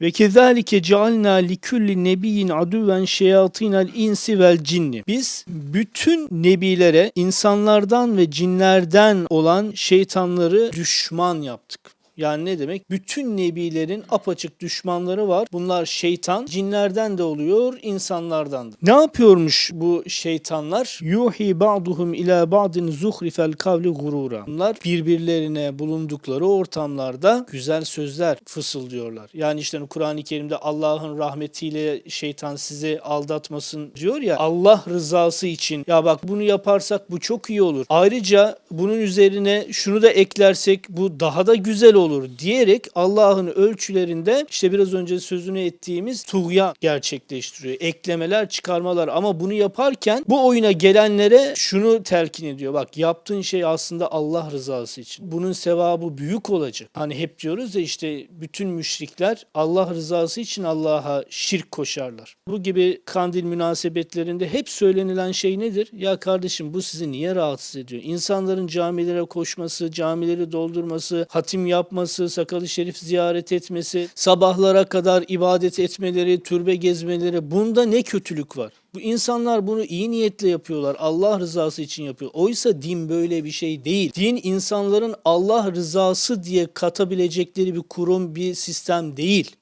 Ve kezalike cealna li kulli nebiyyin aduven şeyatinel insi vel cinni. Biz bütün nebilere insanlardan ve cinlerden olan şeytanları düşman yaptık. Yani ne demek? Bütün nebilerin apaçık düşmanları var. Bunlar şeytan, cinlerden de oluyor, insanlardan da. Ne yapıyormuş bu şeytanlar? Yuhi ba'duhum ila ba'din zuhrifel kavli gurura. Bunlar birbirlerine bulundukları ortamlarda güzel sözler fısıldıyorlar. Yani işte Kur'an-ı Kerim'de Allah'ın rahmetiyle şeytan sizi aldatmasın diyor ya. Allah rızası için ya bak bunu yaparsak bu çok iyi olur. Ayrıca bunun üzerine şunu da eklersek bu daha da güzel olur diyerek Allah'ın ölçülerinde işte biraz önce sözünü ettiğimiz tuğyan gerçekleştiriyor. Eklemeler, çıkarmalar ama bunu yaparken bu oyuna gelenlere şunu telkin ediyor. Bak yaptığın şey aslında Allah rızası için. Bunun sevabı büyük olacak. Hani hep diyoruz ya işte bütün müşrikler Allah rızası için Allah'a şirk koşarlar. Bu gibi kandil münasebetlerinde hep söylenilen şey nedir? Ya kardeşim bu sizi niye rahatsız ediyor? İnsanların camilere koşması, camileri doldurması, hatim yapması, sakalı şerif ziyaret etmesi, sabahlara kadar ibadet etmeleri, türbe gezmeleri bunda ne kötülük var? Bu insanlar bunu iyi niyetle yapıyorlar. Allah rızası için yapıyor. Oysa din böyle bir şey değil. Din insanların Allah rızası diye katabilecekleri bir kurum, bir sistem değil.